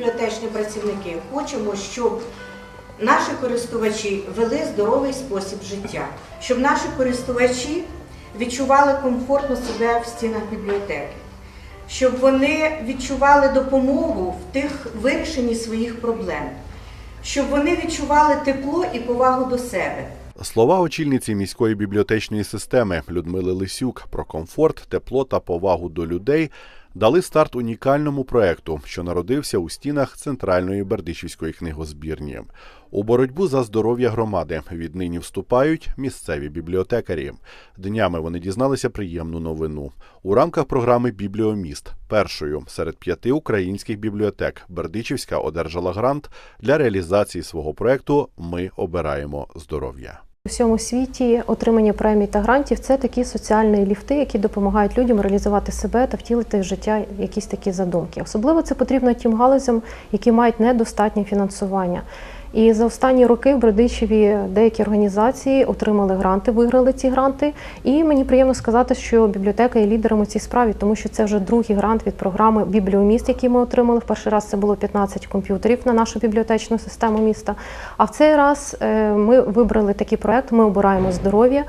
бібліотечні працівники хочемо, щоб наші користувачі вели здоровий спосіб життя, щоб наші користувачі відчували комфортно себе в стінах бібліотеки, щоб вони відчували допомогу в тих вирішенні своїх проблем, щоб вони відчували тепло і повагу до себе. Слова очільниці міської бібліотечної системи Людмили Лисюк про комфорт, тепло та повагу до людей дали старт унікальному проекту, що народився у стінах центральної Бердичівської книгозбірні. У боротьбу за здоров'я громади віднині вступають місцеві бібліотекарі. Днями вони дізналися приємну новину. У рамках програми Бібліоміст першою серед п'яти українських бібліотек Бердичівська одержала грант для реалізації свого проекту Ми обираємо здоров'я. У всьому світі отримання премій та грантів це такі соціальні ліфти, які допомагають людям реалізувати себе та втілити в життя якісь такі задумки. Особливо це потрібно тим галузям, які мають недостатнє фінансування. І за останні роки в Бродичеві деякі організації отримали гранти, виграли ці гранти. І мені приємно сказати, що бібліотека є лідером у цій справі, тому що це вже другий грант від програми Бібліоміст, який ми отримали. В перший раз це було 15 комп'ютерів на нашу бібліотечну систему міста. А в цей раз е, ми вибрали такий проект. Ми обираємо здоров'я.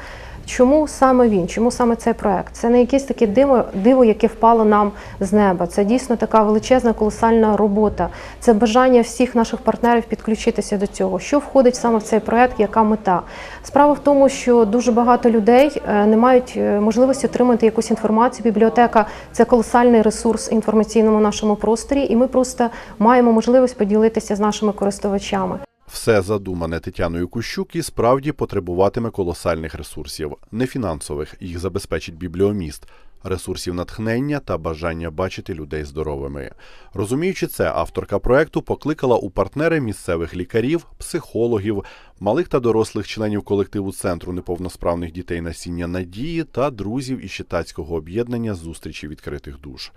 Чому саме він? Чому саме цей проект? Це не якесь таке диво, диво, яке впало нам з неба. Це дійсно така величезна, колосальна робота. Це бажання всіх наших партнерів підключитися до цього. Що входить саме в цей проект? Яка мета? Справа в тому, що дуже багато людей е, не мають е, можливості отримати якусь інформацію. Бібліотека це колосальний ресурс інформаційному нашому просторі, і ми просто маємо можливість поділитися з нашими користувачами. Все задумане Тетяною Кущук і справді потребуватиме колосальних ресурсів, не фінансових, їх забезпечить бібліоміст, ресурсів натхнення та бажання бачити людей здоровими. Розуміючи це, авторка проекту покликала у партнери місцевих лікарів, психологів, малих та дорослих членів колективу центру неповносправних дітей насіння надії та друзів із читацького об'єднання зустрічі відкритих душ.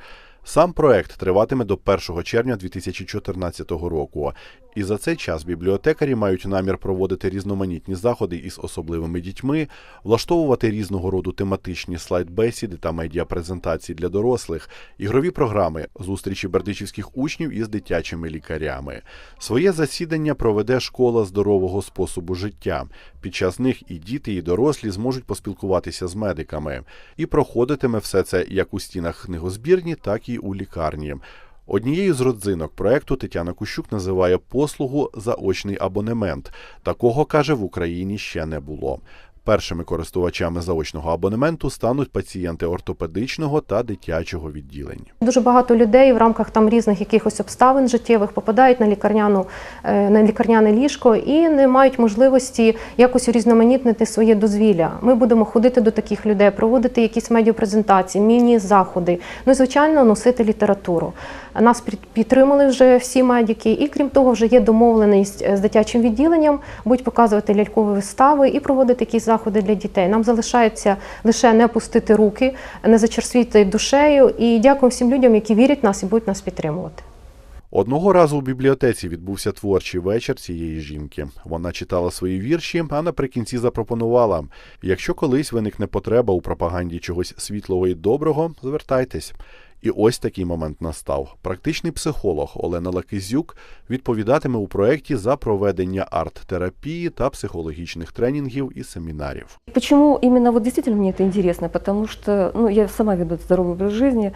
Сам проект триватиме до 1 червня 2014 року, і за цей час бібліотекарі мають намір проводити різноманітні заходи із особливими дітьми, влаштовувати різного роду тематичні слайд-бесіди та медіапрезентації для дорослих, ігрові програми, зустрічі бердичівських учнів із дитячими лікарями. Своє засідання проведе школа здорового способу життя. Під час них і діти, і дорослі зможуть поспілкуватися з медиками. І проходитиме все це як у стінах книгозбірні, так і у лікарні. Однією з родзинок проекту Тетяна Кущук називає послугу заочний абонемент. Такого каже в Україні ще не було. Першими користувачами заочного абонементу стануть пацієнти ортопедичного та дитячого відділень. Дуже багато людей в рамках там різних якихось обставин життєвих попадають на лікарняну е, на лікарняне ліжко і не мають можливості якось урізноманітнити своє дозвілля. Ми будемо ходити до таких людей, проводити якісь медіапрезентації, міні-заходи. Ну і звичайно носити літературу. Нас під- підтримали вже всі медики, і крім того, вже є домовленість е, з дитячим відділенням, будуть показувати лялькові вистави і проводити якісь заходи для дітей. Нам залишається лише не опустити руки, не зачерствіти душею. І дякую всім людям, які вірять в нас і будуть нас підтримувати. Одного разу у бібліотеці відбувся творчий вечір цієї жінки. Вона читала свої вірші, а наприкінці запропонувала: якщо колись виникне потреба у пропаганді чогось світлого і доброго, звертайтесь. І ось такий момент настав. Практичний психолог Олена Лакизюк відповідатиме у проєкті за проведення арт-терапії та психологічних тренінгів і семінарів. Чому іменно вот действительно мені це интересно? Тому що ну, я сама веду здоровий образ жизни.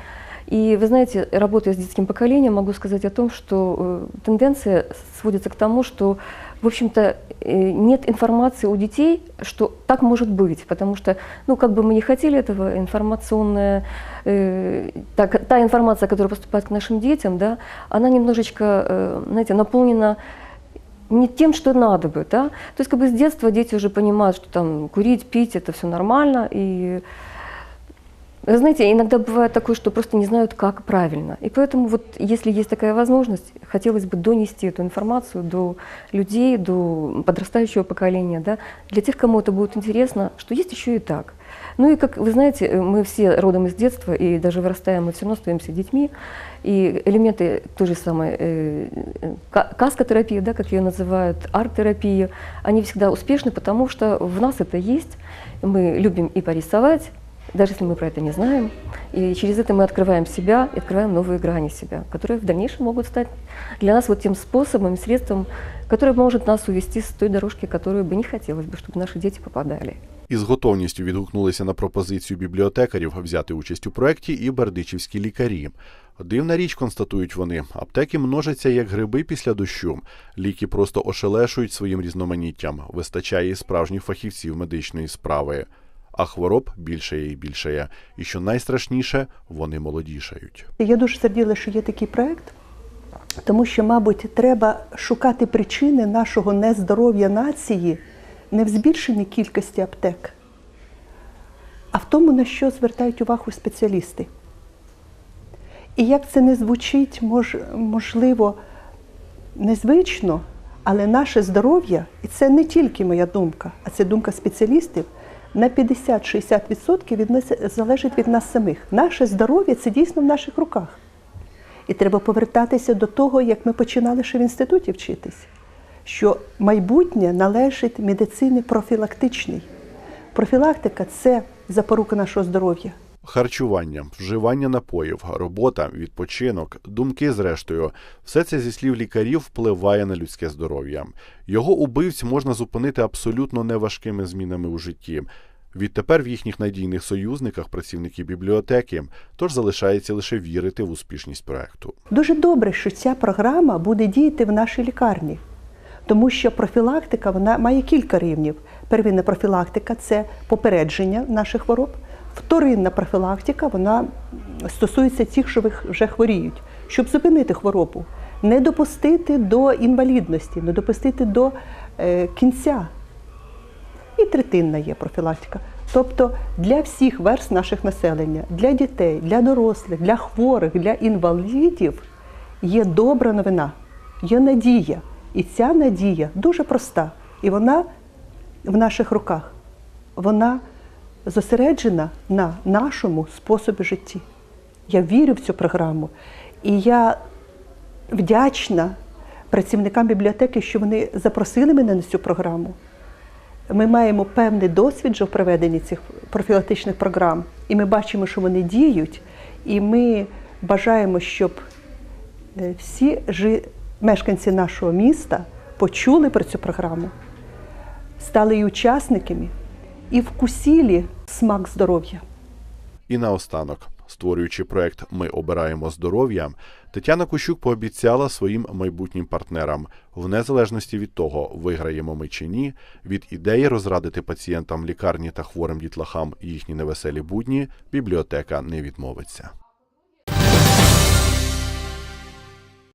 И вы знаете, работая с детским поколением, могу сказать о том, что э, тенденция сводится к тому, что, в общем-то, э, нет информации у детей, что так может быть. Потому что, ну, как бы мы не хотели этого, информационная, э, так, та информация, которая поступает к нашим детям, да, она немножечко, э, знаете, наполнена не тем, что надо бы, да. То есть как бы с детства дети уже понимают, что там курить, пить это все нормально, и вы знаете, иногда бывает такое, что просто не знают, как правильно. И поэтому вот, если есть такая возможность, хотелось бы донести эту информацию до людей, до подрастающего поколения, да, для тех, кому это будет интересно, что есть еще и так. Ну и, как вы знаете, э, мы все родом из детства, и даже вырастаем, мы все равно остаемся детьми. И элементы той же самой э, э, ка- каскотерапии, да, как ее называют, арт-терапии, они всегда успешны, потому что в нас это есть. Мы любим и порисовать, даже если мы про это не знаем. И через это мы открываем себя и открываем новые грани себя, которые в дальнейшем могут стать для нас вот тем способом, средством, которое может нас увести с той дорожки, которую бы не хотелось бы, чтобы наши дети попадали. Із готовністю відгукнулися на пропозицію бібліотекарів взяти участь у проєкті і бердичівські лікарі. Дивна річ, констатують вони, аптеки множаться як гриби після дощу. Ліки просто ошелешують своїм різноманіттям, вистачає і справжніх фахівців медичної справи. А хвороб більшає і більшає. І що найстрашніше, вони молодішають. Я дуже зраділа, що є такий проект, тому що, мабуть, треба шукати причини нашого нездоров'я нації не в збільшенні кількості аптек, а в тому, на що звертають увагу спеціалісти. І як це не звучить, мож, можливо, незвично, але наше здоров'я, і це не тільки моя думка, а це думка спеціалістів, на 50-60% від нас залежить від нас самих. Наше здоров'я це дійсно в наших руках. І треба повертатися до того, як ми починали ще в інституті вчитись, що майбутнє належить медицині профілактичній. Профілактика це запорука нашого здоров'я. Харчування, вживання напоїв, робота, відпочинок, думки, зрештою, все це зі слів лікарів впливає на людське здоров'я. Його убивць можна зупинити абсолютно неважкими змінами у житті. Відтепер в їхніх надійних союзниках працівники бібліотеки, тож залишається лише вірити в успішність проекту. Дуже добре, що ця програма буде діяти в нашій лікарні, тому що профілактика вона має кілька рівнів. Первинна профілактика це попередження наших хвороб. Вторинна профілактика вона стосується тих, що вже хворіють, щоб зупинити хворобу, не допустити до інвалідності, не допустити до е, кінця. І третинна є профілактика. Тобто для всіх верст наших населення, для дітей, для дорослих, для хворих, для інвалідів є добра новина, є надія. І ця надія дуже проста. І вона в наших руках. Вона зосереджена на нашому способі житті. Я вірю в цю програму. І я вдячна працівникам бібліотеки, що вони запросили мене на цю програму. Ми маємо певний досвід вже в проведенні цих профілактичних програм, і ми бачимо, що вони діють, і ми бажаємо, щоб е, всі жи... мешканці нашого міста почули про цю програму, стали її учасниками і вкусили смак здоров'я. І наостанок, створюючи проект Ми обираємо здоров'я, Тетяна Кущук пообіцяла своїм майбутнім партнерам, в незалежності від того, виграємо ми чи ні, від ідеї розрадити пацієнтам лікарні та хворим дітлахам їхні невеселі будні, бібліотека не відмовиться.